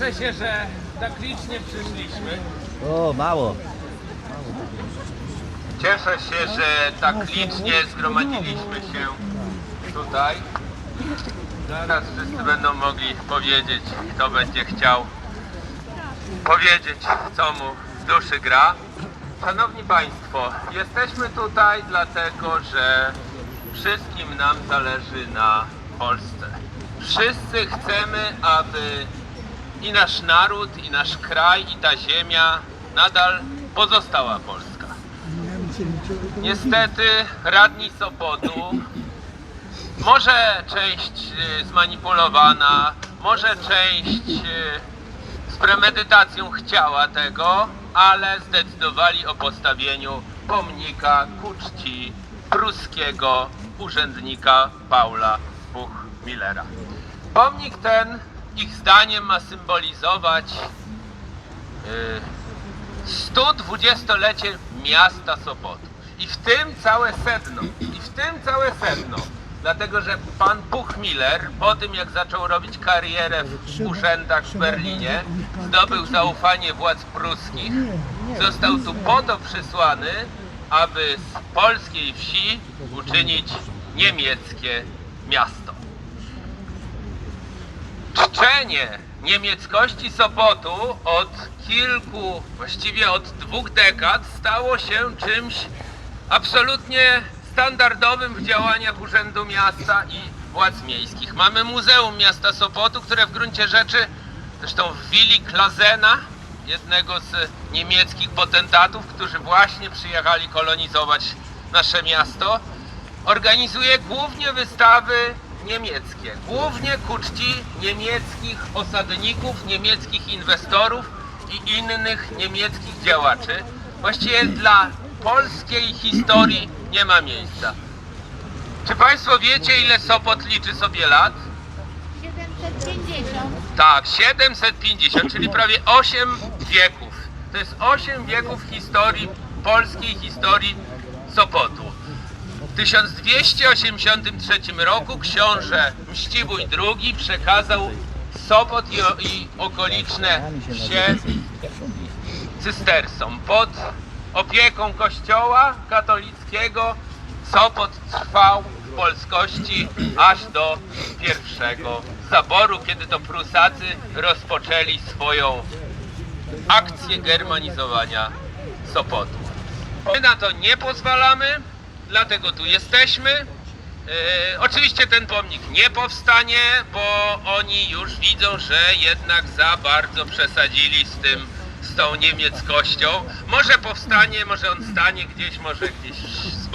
Cieszę się, że tak licznie przyszliśmy. O, mało. Cieszę się, że tak licznie zgromadziliśmy się tutaj. Zaraz wszyscy będą mogli powiedzieć, kto będzie chciał powiedzieć, co mu w duszy gra. Szanowni Państwo, jesteśmy tutaj dlatego, że wszystkim nam zależy na Polsce. Wszyscy chcemy, aby i nasz naród, i nasz kraj, i ta ziemia nadal pozostała Polska. Niestety radni Sopotu, może część y, zmanipulowana, może część y, z premedytacją chciała tego, ale zdecydowali o postawieniu pomnika ku czci pruskiego urzędnika Paula Buchmillera. Pomnik ten ich zdaniem ma symbolizować y, 120-lecie miasta Sopotu. I w tym całe sedno. I w tym całe sedno. Dlatego, że pan Buchmiller po tym jak zaczął robić karierę w urzędach w Berlinie, zdobył zaufanie władz pruskich, został tu po to przysłany, aby z polskiej wsi uczynić niemieckie miasto czczenie niemieckości Sopotu od kilku, właściwie od dwóch dekad stało się czymś absolutnie standardowym w działaniach Urzędu Miasta i władz miejskich. Mamy Muzeum Miasta Sopotu, które w gruncie rzeczy, zresztą w willi Klazena, jednego z niemieckich potentatów, którzy właśnie przyjechali kolonizować nasze miasto, organizuje głównie wystawy niemieckie, głównie ku czci niemieckich osadników, niemieckich inwestorów i innych niemieckich działaczy. Właściwie dla polskiej historii nie ma miejsca. Czy Państwo wiecie, ile Sopot liczy sobie lat? 750. Tak, 750, czyli prawie 8 wieków. To jest 8 wieków historii, polskiej historii Sopotu. W 1283 roku książę Mściwój II przekazał Sopot i, i okoliczne wsie cystersom. Pod opieką kościoła katolickiego Sopot trwał w polskości aż do pierwszego zaboru, kiedy to Prusacy rozpoczęli swoją akcję germanizowania Sopotu. My na to nie pozwalamy, dlatego tu jesteśmy. E, oczywiście ten pomnik nie powstanie, bo oni już widzą, że jednak za bardzo przesadzili z tym, z tą niemieckością. Może powstanie, może on stanie gdzieś, może gdzieś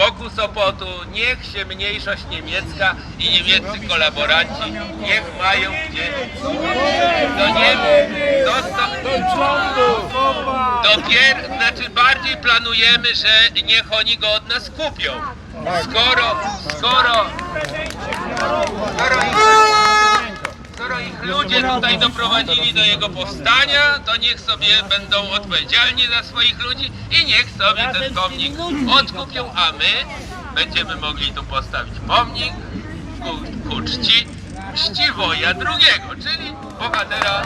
boku Sopotu. Niech się mniejszość niemiecka i niemieccy kolaboranci niech mają gdzie do nieba dostać. Dopiero, znaczy bardziej planujemy, że niech oni go od nas kupią. Skoro, skoro, skoro ich, ludzie tutaj doprowadzili do jego powstania, to niech sobie będą odpowiedzialni za swoich ludzi i niech sobie ten pomnik odkupią, a my będziemy mogli tu postawić pomnik ku, ku czci Mściwoja II, czyli bohatera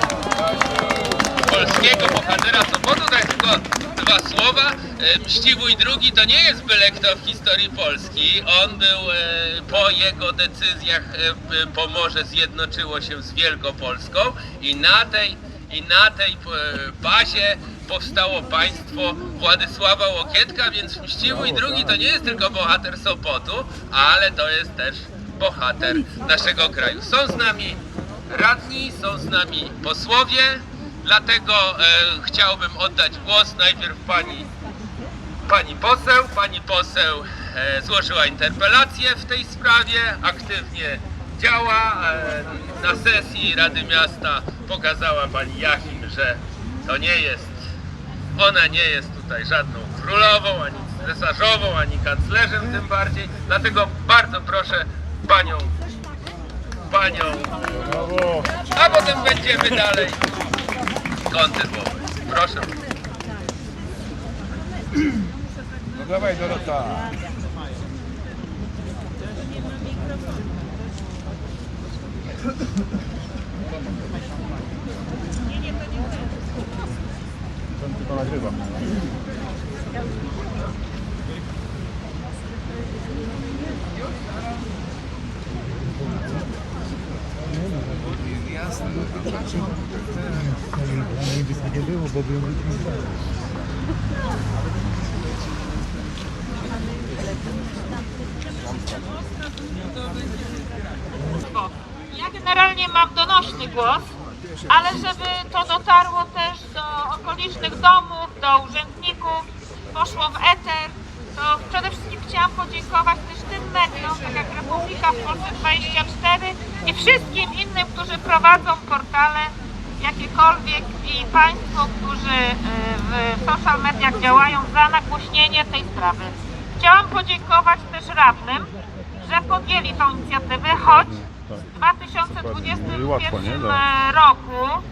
polskiego bohatera Sopotu, tak tylko dwa słowa. E, Mściwój II to nie jest byle kto w historii Polski. On był e, po jego decyzjach e, Pomorze zjednoczyło się z Wielkopolską i na tej, i na tej bazie powstało państwo Władysława Łokietka, więc Mściwój II to nie jest tylko bohater Sopotu, ale to jest też bohater naszego kraju. Są z nami radni, są z nami posłowie, dlatego e, chciałbym oddać głos najpierw pani, pani poseł. Pani poseł e, złożyła interpelację w tej sprawie, aktywnie działa. E, na sesji Rady Miasta pokazała pani Jachim, że to nie jest, ona nie jest tutaj żadną królową, ani cesarzową, ani kanclerzem tym bardziej. Dlatego bardzo proszę panią, panią a potem będziemy dalej kontynuować. Proszę. No dawaj Dorota. To nagrywa. Ja generalnie mam donośny głos, ale żeby to dotarło też do okolicznych domów, do urzędników, poszło w eter, to przede wszystkim chciałam podziękować mediom, tak jak Republika w Polsce 24 i wszystkim innym, którzy prowadzą portale jakiekolwiek i Państwu, którzy y, w social mediach działają za nagłośnienie tej sprawy. Chciałam podziękować też radnym, że podjęli tą inicjatywę, choć w 2021 roku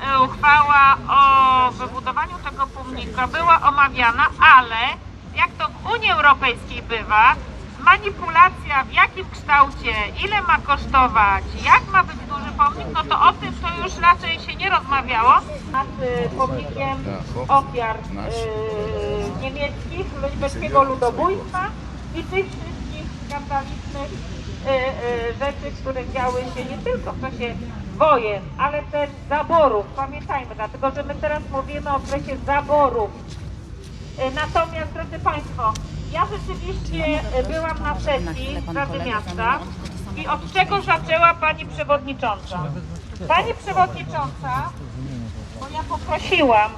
e, uchwała o wybudowaniu tego pomnika była omawiana, ale jak to w Unii Europejskiej bywa, manipulacja w jakim kształcie, ile ma kosztować, jak ma być duży pomnik, no to o tym to już raczej się nie rozmawiało. Nad y, pomnikiem ofiar y, niemieckich, lubelskiego ludobójstwa i tych wszystkich skandalicznych y, y, rzeczy, które działy się nie tylko w czasie wojen, ale też zaborów. Pamiętajmy, dlatego że my teraz mówimy o okresie zaborów. Y, Natomiast, drodzy Państwo, ja rzeczywiście byłam na sesji Rady Miasta i od czego zaczęła Pani Przewodnicząca? Pani Przewodnicząca, bo ja poprosiłam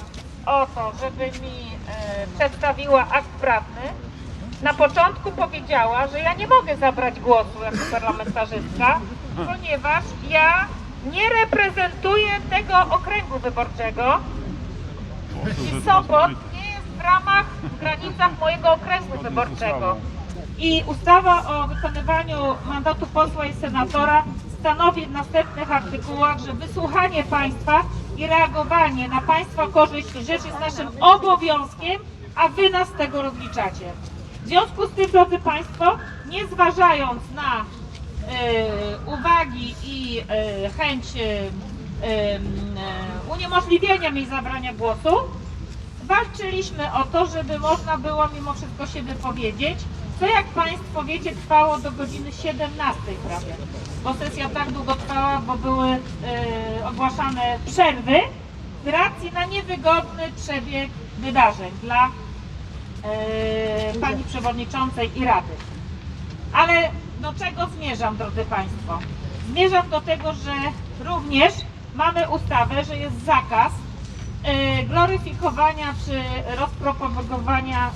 o to, żeby mi e, przedstawiła akt prawny, na początku powiedziała, że ja nie mogę zabrać głosu jako parlamentarzystka, ponieważ ja nie reprezentuję tego okręgu wyborczego i Sopot w ramach, w granicach mojego okręgu wyborczego. I ustawa o wykonywaniu mandatu posła i senatora stanowi w następnych artykułach, że wysłuchanie państwa i reagowanie na państwa korzyść rzecz jest naszym obowiązkiem, a wy nas z tego rozliczacie. W związku z tym, drodzy Państwo, nie zważając na e, uwagi i e, chęć e, e, uniemożliwienia mi zabrania głosu, walczyliśmy o to, żeby można było mimo wszystko się wypowiedzieć, co jak Państwo wiecie trwało do godziny 17 prawie, bo sesja tak długo trwała, bo były e, ogłaszane przerwy z racji na niewygodny przebieg wydarzeń dla e, Pani Przewodniczącej i Rady. Ale do czego zmierzam, drodzy Państwo? Zmierzam do tego, że również mamy ustawę, że jest zakaz gloryfikowania czy rozpropagowania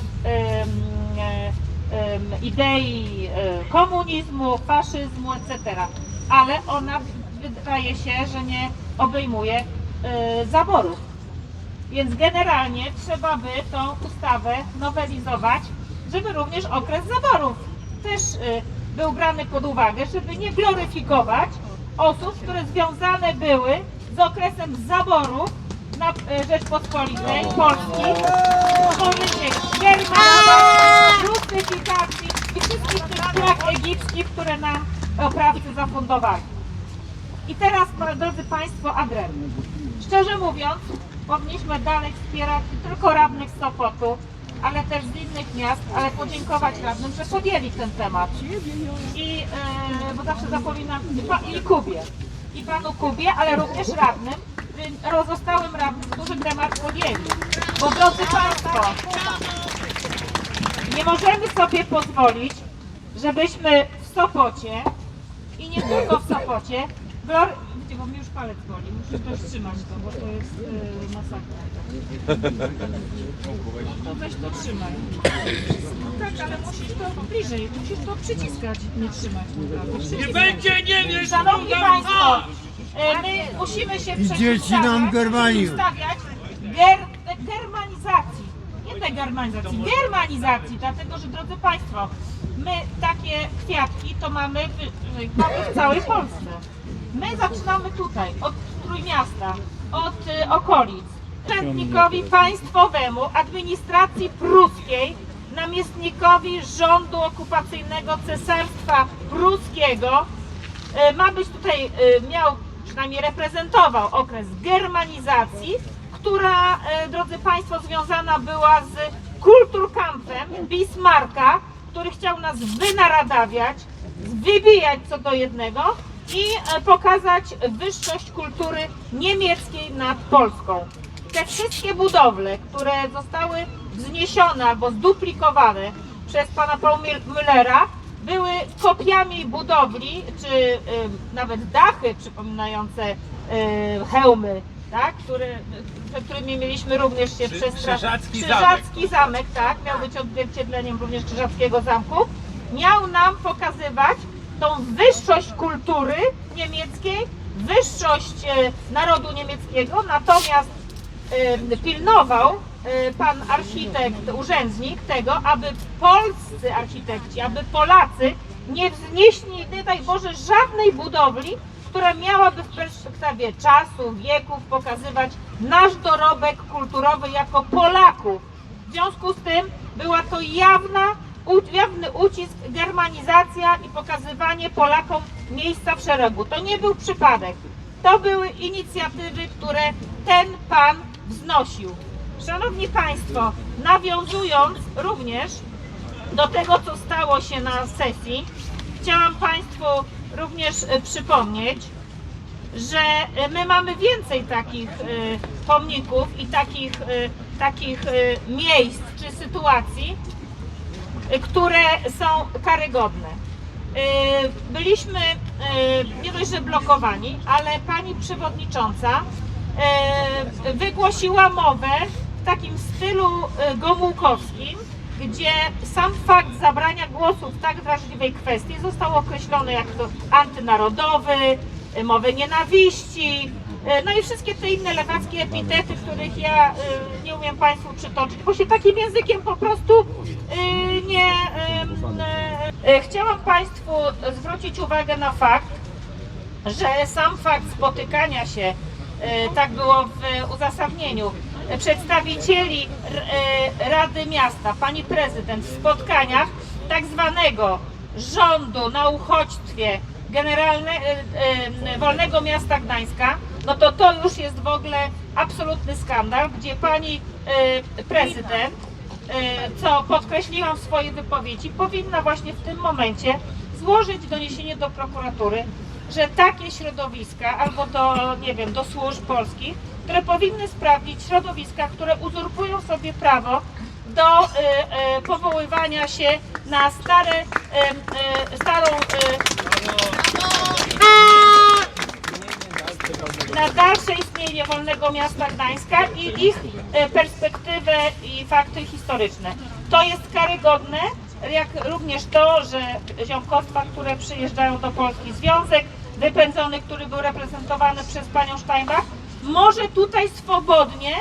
e, idei e, komunizmu, faszyzmu, etc. Ale ona wydaje się, że nie obejmuje e, zaborów. Więc generalnie trzeba by tą ustawę nowelizować, żeby również okres zaborów też był brany pod uwagę, żeby nie gloryfikować osób, które związane były z okresem zaborów na y, Rzeczpospolitej Polski, tworzenie Germanii, rusyfikacji i wszystkich tych plag egipskich, które nam oprawcy zafundowali. I teraz, drodzy Państwo, adres. Szczerze mówiąc, powinniśmy dalej wspierać nie tylko radnych z Sopotu, ale też z innych miast, ale podziękować radnym, że podjęli ten temat. I, e, bo zawsze zapominam, i, Kubie, i panu Kubie, ale również radnym, pozostałym radnym, którzy temat podjęli. Bo drodzy Państwo, nie możemy sobie pozwolić, żebyśmy w Sopocie i nie tylko w Sopocie, glor... Widzicie, bo mi już palec boli, muszę też trzymać to, bo to jest yy, masakra. To weź to trzymaj. No tak, ale musisz to bliżej, musisz to przyciskać, nie trzymać. naprawdę. Nie będzie, nie wiesz! Szanowni Państwo, e, my musimy się Dzieci nam germanią. przeciwstawiać ger, germanizacji. Nie degermanizacji, germanizacji, dlatego że drodzy Państwo, my takie kwiatki to mamy w, mamy w całej Polsce. My zaczynamy tutaj, od Trójmiasta, od y, okolic. Urzędnikowi państwowemu, administracji pruskiej, namiestnikowi rządu okupacyjnego Cesarstwa Pruskiego y, ma być tutaj, y, miał przynajmniej reprezentował okres germanizacji, która, e, drodzy Państwo, związana była z kulturkampem Bismarcka, który chciał nas wynaradawiać, wybijać co do jednego i e, pokazać wyższość kultury niemieckiej nad Polską. Te wszystkie budowle, które zostały wzniesione albo zduplikowane przez pana Paul Müllera, były kopiami budowli, czy y, nawet dachy przypominające y, hełmy, tak, które, przed którymi mieliśmy również się Krzy- przestraszyć. Krzyżacki Krzyżacki zamek, tak, miał być odzwierciedleniem również Krzyżackiego zamku. Miał nam pokazywać tą wyższość kultury niemieckiej, wyższość e, narodu niemieckiego, natomiast e, pilnował e, pan architekt, urzędnik tego, aby polscy architekci, aby Polacy nie wznieśli, nie daj Boże, żadnej budowli, która miałaby w perspektywie czasu, wieków pokazywać nasz dorobek kulturowy jako Polaków. W związku z tym była to jawna, jawny ucisk, germanizacja i pokazywanie Polakom miejsca w szeregu. To nie był przypadek. To były inicjatywy, które ten pan wznosił. Szanowni Państwo, nawiązując również do tego, co stało się na sesji, chciałam Państwu również e, przypomnieć, że e, my mamy więcej takich e, pomników i takich, takich miejsc czy sytuacji, które są karygodne. Byliśmy nie dość, że blokowani, ale pani przewodnicząca wygłosiła mowę w takim stylu e, gomułkowskim, gdzie sam fakt zabrania głosu w tak drażliwej kwestii został określony jako antynarodowy, e, mowę nienawiści, e, no i wszystkie te inne lewackie epitety, których ja nie umiem Państwu przytoczyć, bo się takim językiem po prostu nie... Chciałam Państwu zwrócić uwagę na fakt, że sam fakt spotykania się, tak było w uzasadnieniu, przedstawicieli e, Rady Miasta, pani prezydent w spotkaniach tak zwanego rządu na uchodźstwie generalne, e, e, Wolnego Miasta Gdańska, no to to już jest w ogóle absolutny skandal, gdzie pani prezydent co podkreśliłam w swojej wypowiedzi, powinna właśnie w tym momencie złożyć doniesienie do prokuratury, że takie środowiska, albo do, nie wiem, do służb polskich, które powinny sprawdzić środowiska, które uzurpują sobie prawo do e, e, powoływania się na stare, e, e, starą e, na dalsze istnienie Wolnego Miasta Gdańska i ich perspektywę i fakty historyczne. To jest karygodne, jak również to, że ziomkostwa, które przyjeżdżają do Polski, związek wypędzony, który był reprezentowany przez panią Steinbach, może tutaj swobodnie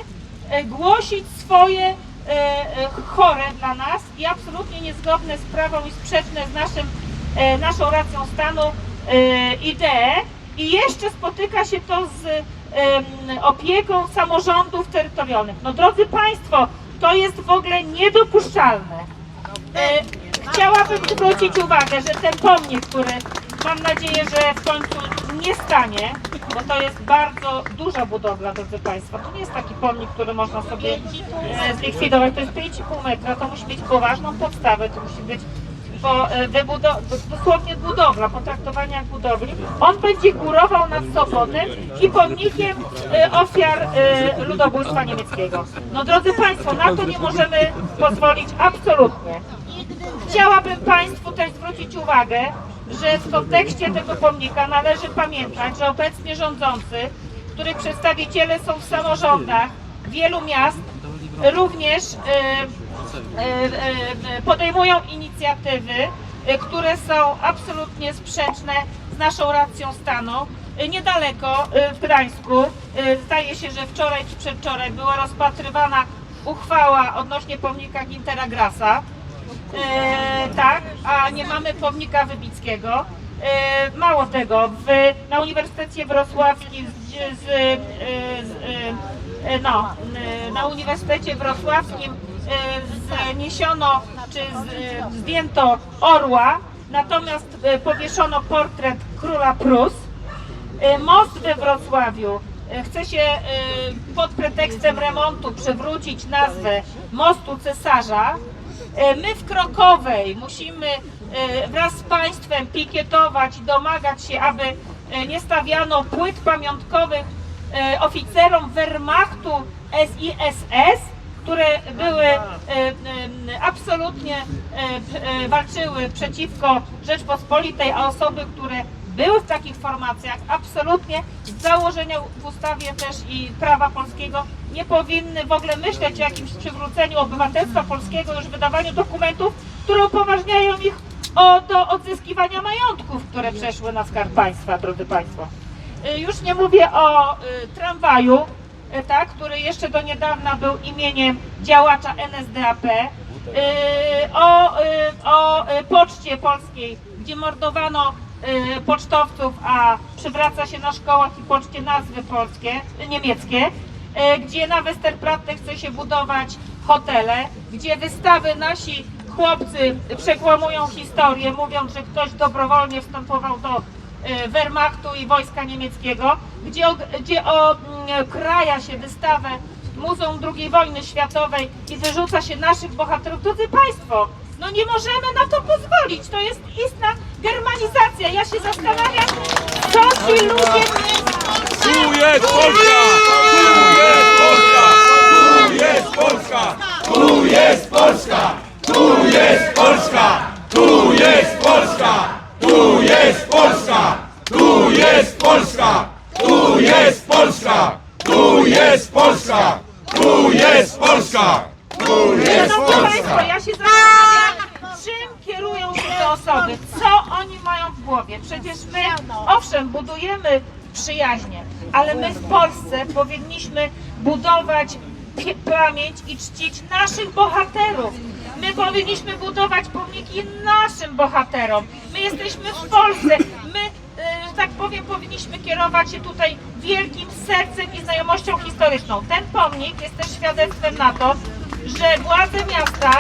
e, głosić swoje e, e, chore dla nas i absolutnie niezgodne z prawą i sprzeczne z naszym, naszą racją stanu idee i jeszcze spotyka się to z opieką samorządów terytorialnych. No drodzy Państwo, to jest w ogóle niedopuszczalne. Chciałabym zwrócić uwagę, że ten pomnik, który mam nadzieję, że w końcu nie stanie, bo to jest bardzo duża budowla, drodzy Państwo. To nie jest taki pomnik, który można sobie e, zlikwidować. To jest 5,5 metra, to musi mieć poważną podstawę, to musi być po, e, dosłownie budowla, potraktowanie jak budowli. On będzie górował nad Sopotem i pomnikiem e, ofiar ludobójstwa niemieckiego. No drodzy Państwo, na to nie możemy pozwolić absolutnie. Chciałabym Państwu też zwrócić uwagę, że w kontekście tego pomnika należy pamiętać, że obecnie rządzący, których przedstawiciele są w samorządach wielu miast, również e, e, e, podejmują inicjatywy, które są absolutnie sprzeczne z naszą racją stanu. Niedaleko w Gdańsku, zdaje się, że wczoraj czy przedwczoraj była rozpatrywana uchwała odnośnie pomnika Gintera Grasa. E, tak, a nie mamy pomnika Wybickiego. E, mało tego, w, na Uniwersytecie Wrocławskim z, z, e, z, no, na Uniwersytecie Wrocławskim zniesiono czy z, zdjęto orła, natomiast powieszono portret króla Prus. Most we Wrocławiu chce się pod pretekstem remontu przywrócić nazwę Mostu Cesarza, my w Krokowej musimy e, wraz z państwem pikietować i domagać się, aby e, nie stawiano płyt pamiątkowych e, oficerom Wehrmachtu SISS, które były e, e, absolutnie e, e, walczyły przeciwko Rzeczpospolitej, a osoby, które były w takich formacjach, absolutnie z założenia w ustawie też i prawa polskiego nie powinny w ogóle myśleć o jakimś przywróceniu obywatelstwa polskiego, już wydawaniu dokumentów, które upoważniają ich o, do odzyskiwania majątków, które przeszły na skarb państwa, drodzy Państwo. Y, Już nie mówię o y, tramwaju, y, tak, który jeszcze do niedawna był imieniem działacza NSDAP, o, o Poczcie Polskiej, gdzie mordowano pocztowców, a przywraca się na szkołach i poczcie nazwy polskie, y, niemieckie, y, gdzie na Westerplatte chce się budować hotele, gdzie wystawy nasi chłopcy przekłamują historię, mówiąc, że ktoś dobrowolnie wstępował do e, Wehrmachtu i wojska niemieckiego, gdzie, gdzie okraja się wystawę Muzeum II wojny światowej i wyrzuca się naszych bohaterów. Drodzy Państwo, no nie możemy na to pozwolić. To jest istna germanizacja. Ja się zastanawiam, co ci ludzie Tu jest Polska! Tu jest Polska! Tu jest Polska! Tu jest Polska! Tu jest Polska! Tu jest Polska! Tu jest Polska! Tu jest Polska! Tu jest Polska! Tu jest Polska! Tu jest Szanowni Polska! Państwo, ja się zastanawiam, czym kierują się te osoby, co oni mają w głowie. Przecież my, owszem, budujemy przyjaźnie, ale my w Polsce powinniśmy budować pamięć i czcić naszych bohaterów. My powinniśmy budować pomniki naszym bohaterom. My jesteśmy w Polsce. My że tak powiem, powinniśmy kierować się tutaj wielkim sercem i znajomością historyczną. Ten pomnik jest też świadectwem na to, że władze miasta,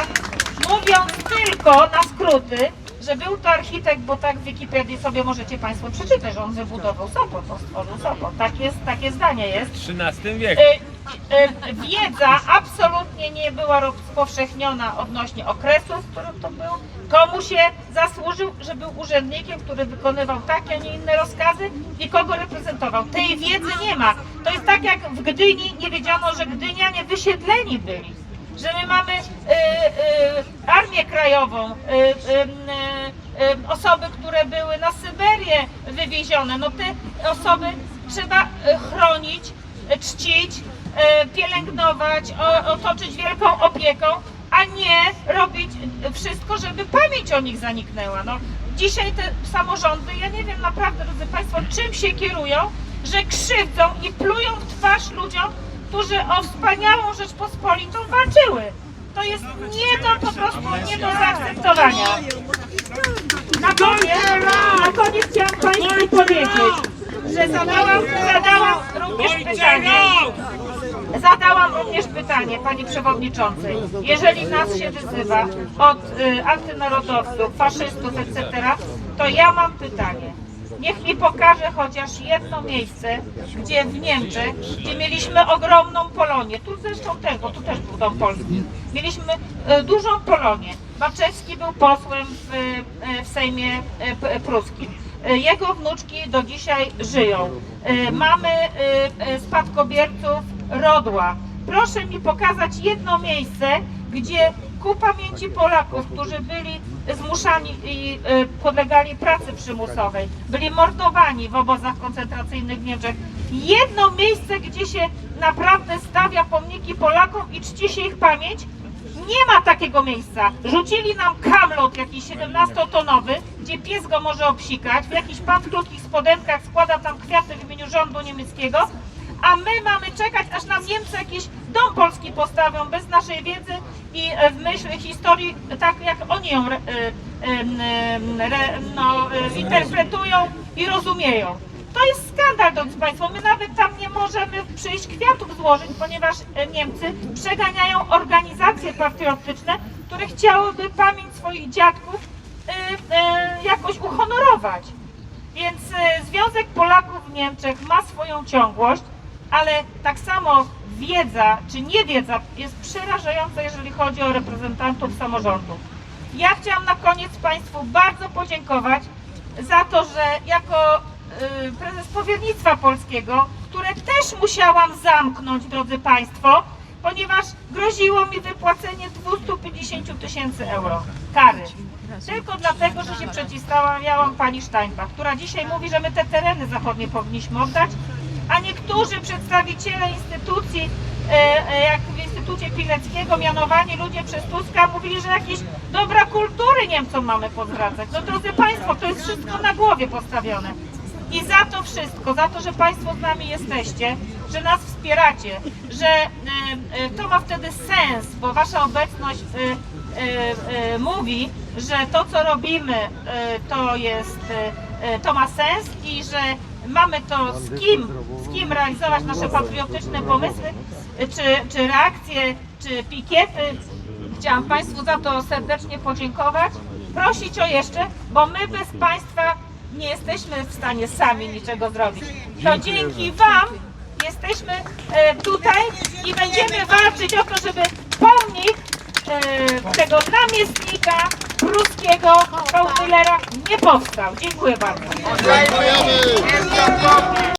mówiąc tylko na skróty, że był to architekt, bo tak w Wikipedii sobie możecie Państwo przeczytać, że on wybudował Sopot, on stworzył Sopot. Tak jest, takie zdanie jest. W XIII wieku. Y, y, wiedza absolutnie nie była rozpowszechniona odnośnie okresu, w którym to był. Komu się zasłużył, że był urzędnikiem, który wykonywał takie, a nie inne rozkazy i kogo reprezentował. Tej wiedzy nie ma. To jest tak jak w Gdyni nie wiedziano, że Gdynianie wysiedleni byli. Że my mamy y, y, Armię Krajową, y, y, y, y, osoby, które były na Syberię wywiezione. No te osoby trzeba y, chronić, czcić, e, pielęgnować, o- otoczyć wielką opieką, a nie robić wszystko, żeby pamięć o nich zaniknęła. No, dzisiaj te samorządy, ja nie wiem naprawdę, drodzy Państwo, czym się kierują, że krzywdzą i plują w twarz ludziom, którzy o wspaniałą Rzeczpospolitą walczyły. To jest nie do, po prostu nie do zaakceptowania. Na koniec, na koniec chciałam Państwu powiedzieć, że zadałam, zadałam również pytanie. Zadałam również pytanie Pani Przewodniczącej. Jeżeli nas się wyzywa od y, antynarodowców, faszystów, etc., to ja mam pytanie. Niech mi pokaże chociaż jedno miejsce, gdzie w Niemczech, gdzie mieliśmy ogromną Polonię, tu zresztą też, bo tu też był dom polski, mieliśmy e, dużą Polonię. Maczewski był posłem w, e, w Sejmie e, pruskim. Jego wnuczki do dzisiaj żyją. Mamy spadkobierców Rodła. Proszę mi pokazać jedno miejsce, gdzie ku pamięci Polaków, którzy byli zmuszani i e, podlegali pracy przymusowej, byli mordowani w obozach koncentracyjnych w Niemczech. Jedno miejsce, gdzie się naprawdę stawia pomniki Polakom i czci się ich pamięć, nie ma takiego miejsca. Rzucili nam kamlot jakiś 17-tonowy, gdzie pies go może obsikać, w jakiś pan w krótkich spodenkach składa tam kwiaty w imieniu rządu niemieckiego, a my mamy czekać, aż nam Niemcy jakiś dom polski postawią bez naszej wiedzy i e, w myśl historii, tak jak oni ją re, e, em, em, re, no, e, interpretują i rozumieją. To jest skandal, drodzy Państwo. My nawet tam nie możemy przyjść kwiatów złożyć, ponieważ e, Niemcy przeganiają organizacje patriotyczne, które chciałyby pamięć swoich dziadków e, e, jakoś uhonorować. Więc e, Związek Polaków w Niemczech ma swoją ciągłość, ale tak samo wiedza czy niewiedza jest przerażająca, jeżeli chodzi o reprezentantów samorządu. Ja chciałam na koniec Państwu bardzo podziękować za to, że jako y, prezes powiernictwa polskiego, które też musiałam zamknąć, drodzy Państwo, ponieważ groziło mi wypłacenie 250 tysięcy euro kary. Tylko dlatego, że się przeciwstawiałam pani Steinbach, która dzisiaj mówi, że my te tereny zachodnie powinniśmy oddać, a niektórzy przedstawiciele instytucji, e, e, jak w Instytucie Pileckiego, mianowani ludzie przez Tuska, mówili, że jakieś dobra kultury Niemcom mamy pozwracać. No drodzy Państwo, to jest wszystko na głowie postawione. I za to wszystko, za to, że Państwo z nami jesteście, że nas wspieracie, że e, to ma wtedy sens, bo Wasza obecność mówi, że to, co robimy, to jest, to ma sens i że mamy to z kim, z kim realizować nasze patriotyczne pomysły, czy, czy reakcje, czy pikiety. Chciałam Państwu za to serdecznie podziękować, prosić o jeszcze, bo my bez Państwa nie jesteśmy w stanie sami niczego zrobić. To dzięki Wam jesteśmy e, tutaj i będziemy walczyć o to, żeby pomnik e, tego namiestnika pruskiego Paulmillera nie powstał. Dziękuję bardzo.